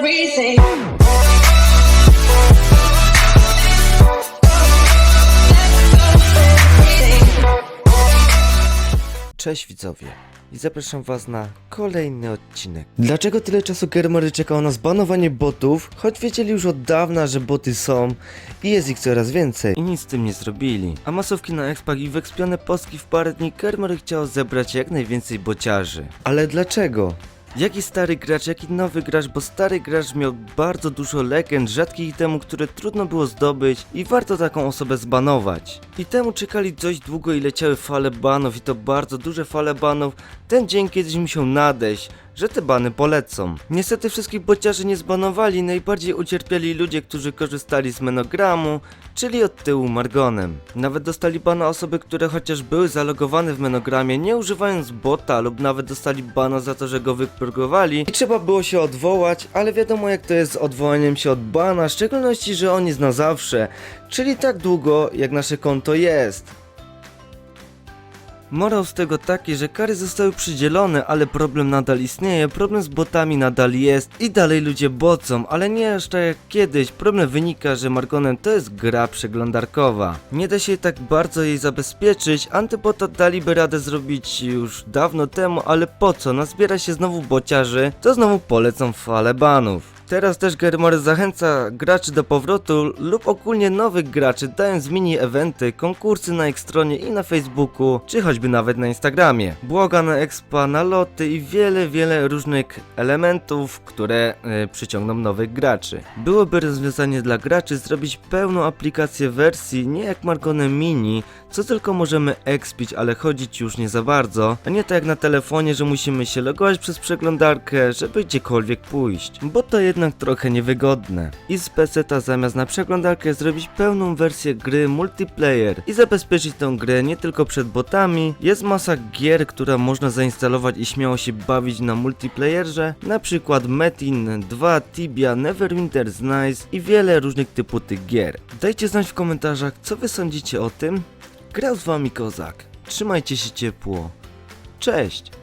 everything. Cześć widzowie i zapraszam was na kolejny odcinek. Dlaczego tyle czasu Germory czekało na zbanowanie botów, choć wiedzieli już od dawna, że boty są i jest ich coraz więcej i nic z tym nie zrobili. A masówki na expach i wekspione postki w parę dni Germory chciało zebrać jak najwięcej bociarzy. Ale dlaczego? Jaki stary gracz, jaki nowy gracz, bo stary gracz miał bardzo dużo legend, rzadkich itemów, które trudno było zdobyć i warto taką osobę zbanować. I temu czekali dość długo i leciały fale banów i to bardzo duże fale banów. Ten dzień kiedyś musiał nadejść, że te bany polecą. Niestety wszystkich bociarzy nie zbanowali, najbardziej ucierpieli ludzie, którzy korzystali z menogramu, czyli od tyłu Margonem. Nawet dostali bana osoby, które chociaż były zalogowane w menogramie, nie używając bota lub nawet dostali bana za to, że go wyprogowali i trzeba było się odwołać, ale wiadomo jak to jest z odwołaniem się od bana, w szczególności, że on jest na zawsze, czyli tak długo jak nasze konto jest. Morał z tego taki, że kary zostały przydzielone, ale problem nadal istnieje, problem z botami nadal jest i dalej ludzie bocą, ale nie aż tak jak kiedyś. Problem wynika, że Margonem to jest gra przeglądarkowa. Nie da się tak bardzo jej zabezpieczyć, antybota daliby radę zrobić już dawno temu, ale po co? Nazbiera się znowu bociarzy, to znowu polecą fale banów. Teraz też Germory zachęca graczy do powrotu lub ogólnie nowych graczy, dając mini eventy, konkursy na ich stronie i na Facebooku, czy choćby nawet na Instagramie. Błoga na expa, na loty i wiele, wiele różnych elementów, które e, przyciągną nowych graczy. Byłoby rozwiązanie dla graczy zrobić pełną aplikację wersji, nie jak Margone Mini, co tylko możemy expić, ale chodzić już nie za bardzo, a nie tak jak na telefonie, że musimy się logować przez przeglądarkę, żeby gdziekolwiek pójść, bo to jednak trochę niewygodne. I z PC-ta zamiast na przeglądarkę zrobić pełną wersję gry multiplayer i zabezpieczyć tę grę nie tylko przed botami, jest masa gier, która można zainstalować i śmiało się bawić na multiplayerze, na przykład Metin 2, Tibia, Neverwinter's Nights i wiele różnych typu tych gier. Dajcie znać w komentarzach, co wy sądzicie o tym. Grał z wami Kozak. Trzymajcie się ciepło. Cześć!